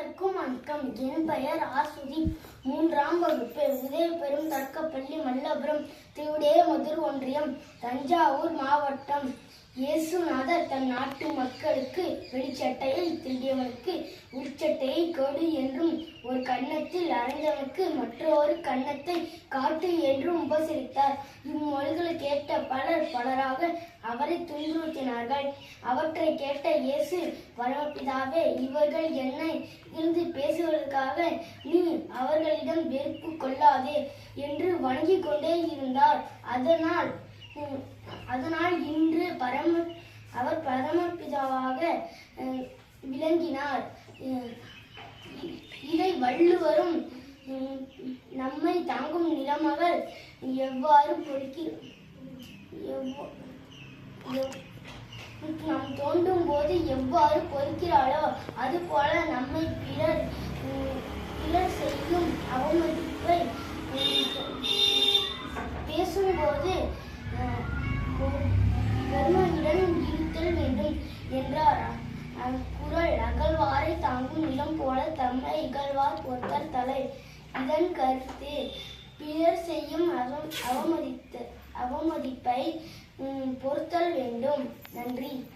அனைவருக்கும் வணக்கம். என் பெயர் ஆசுதி. மூன்றாம் வகுப்பு. உதய பெரும் தர்க்கப்பள்ளி மல்லபுரம் திருவிடைய மதுர் ஒன்றியம் தஞ்சாவூர் மாவட்டம். இயேசுநாதர் தன் நாட்டு மக்களுக்கு வெளிச்சட்டையை திருடியவனுக்கு உள்சட்டையை கொடு என்றும் ஒரு கன்னத்தில் அரைந்தவனுக்கு மற்றொரு கன்னத்தை காட்டு என்றும் உபசரித்தார். இம்மொழிகளை கேட்ட பலர் பலராக அவரை துன்புறுத்தினார்கள். அவற்றை கேட்ட இயேசு பரமபிதாவே இவர்கள் என்ன அதற்காக நீ அவர்களிடம் வெறுப்பு கொள்ளாதே என்று வணங்கிக் கொண்டே இருந்தார். அதனால் அதனால் இன்று பரம அவர் பரமபிதாவாக விளங்கினார். இதை வள்ளுவரும் உம், நம்மை தாங்கும் நிலமகள் எவ்வாறு பொறுக்கி நாம் தோண்டும் போது எவ்வாறு பொறுக்கிறாளோ அதுபோல நம்மை பிறர் உம், செய்யும் அவமதிப்பை பேசும்போது அஹ், இருத்தல் வேண்டும் என்றார். குரல் அகழ்வாரை தாங்கும் நிலம் போல தம்மை இகழ்வார் பொறுத்தல் தலை. இதன் கருத்து பிறர் செய்யும் அவ- அவமதித்த அவமதிப்பை பொருத்தல் பொறுத்தல் வேண்டும். நன்றி.